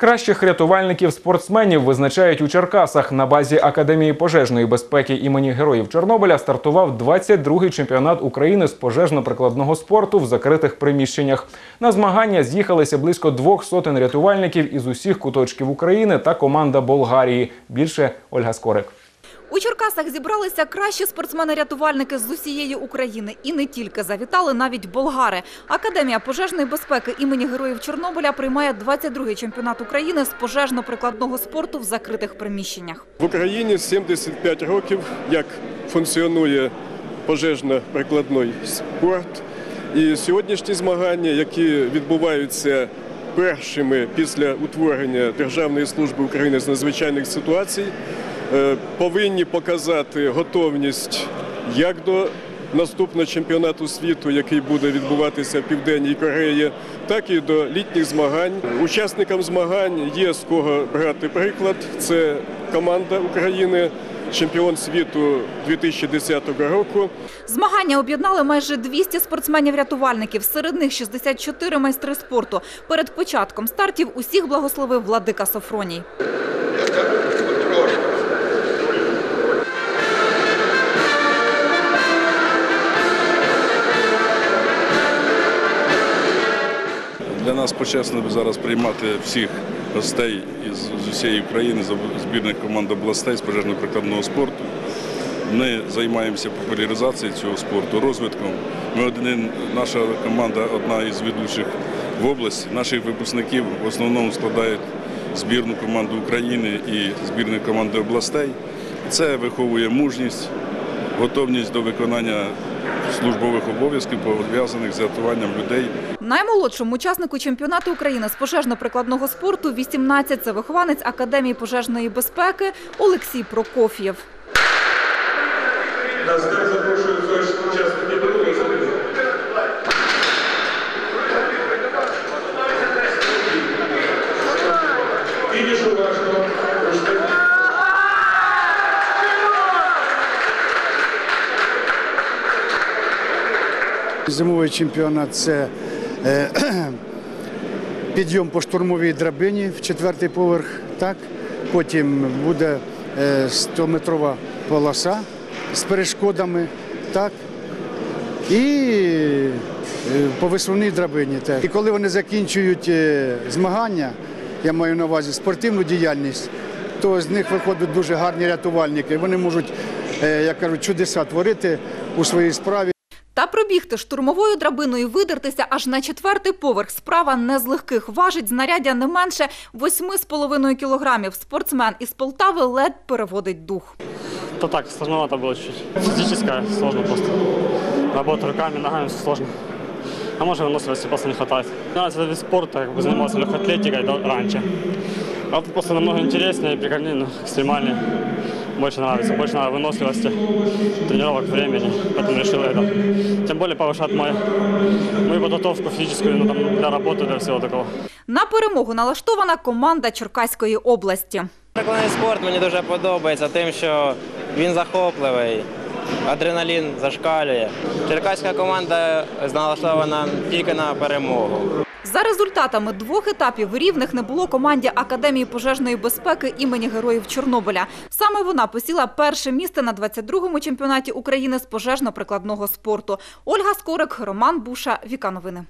Кращих рятувальників спортсменів визначають у Черкасах. На базі Академії пожежної безпеки імені Героїв Чорнобиля стартував 22-й чемпіонат України з пожежно-прикладного спорту в закритих приміщеннях. На змагання з'їхалися близько двох сотень рятувальників із усіх куточків України та команда Болгарії. Більше Ольга Скорик. У Черкасах зібралися кращі спортсмени-рятувальники з усієї України. І не тільки завітали навіть болгари. Академія пожежної безпеки імені Героїв Чорнобиля приймає 22-й чемпіонат України з пожежно-прикладного спорту в закритих приміщеннях. В Україні 75 років, як функціонує пожежно-прикладний спорт. І сьогоднішні змагання, які відбуваються першими після утворення Державної служби України з надзвичайних ситуацій, повинні показати готовність як до наступного чемпіонату світу, який буде відбуватися в Південній Кореї, так і до літніх змагань. Учасникам змагань є з кого брати приклад. Це команда України, чемпіон світу 2010 року. Змагання об'єднали майже 200 спортсменів-рятувальників. Серед них 64 майстри спорту. Перед початком стартів усіх благословив владика Софроній. Нас почесно зараз приймати всіх гостей з усієї України збірних команд областей з пожежно-прикладного спорту. Ми займаємося популяризацією цього спорту, розвитком. Ми один, наша команда одна із ведучих в області. Наших випускників в основному складають збірну команду України і збірні команди областей. Це виховує мужність, готовність до виконання службових обов'язків, пов'язаних з рятуванням людей Наймолодшому учаснику чемпіонату України з пожежно-прикладного спорту 18 – це вихованець Академії пожежної безпеки Олексій Прокоф'єв. Зимовий чемпіонат це е, підйом по штурмовій драбині в четвертий поверх. Потім буде е, 100-метрова полоса з перешкодами. Так? І е, по висувній драбині. І коли вони закінчують е, змагання, я маю на увазі спортивну діяльність, то з них виходять дуже гарні рятувальники. Вони можуть, е, як кажуть, чудеса творити у своїй справі. Та пробігти штурмовою драбиною і видертися аж на четвертий поверх справа не з легких. Важить знаряддя не менше 8,5 кілограмів. Спортсмен із Полтави ледь переводить дух. То так, сложновато было чуть-чуть. Физическое сложно просто. Работа руками, ногами все сложно. А может выносливости просто не хватает. Мне нравится этот вид спорта, как бы занимался легкой атлетикой да, раньше. А тут просто намного интереснее, прикольнее, ну, экстремальнее. Больше нравится, больше надо выносливости, тренировок времени, поэтому решил это. Тем более повышать мою, мою подготовку физическую ну, там, для работы, для всего такого. На перемогу налаштована команда Черкаської області. Прикладний спорт мені дуже подобається тим, що він захопливий, адреналін зашкалює. Черкаська команда налаштована тільки на перемогу. За результатами двох етапів рівних не було команді Академії пожежної безпеки імені Героїв Чорнобиля. Саме вона посіла перше місце на 22-му чемпіонаті України з пожежно-прикладного спорту. Ольга Скорик, Роман Буша, Віка Новини.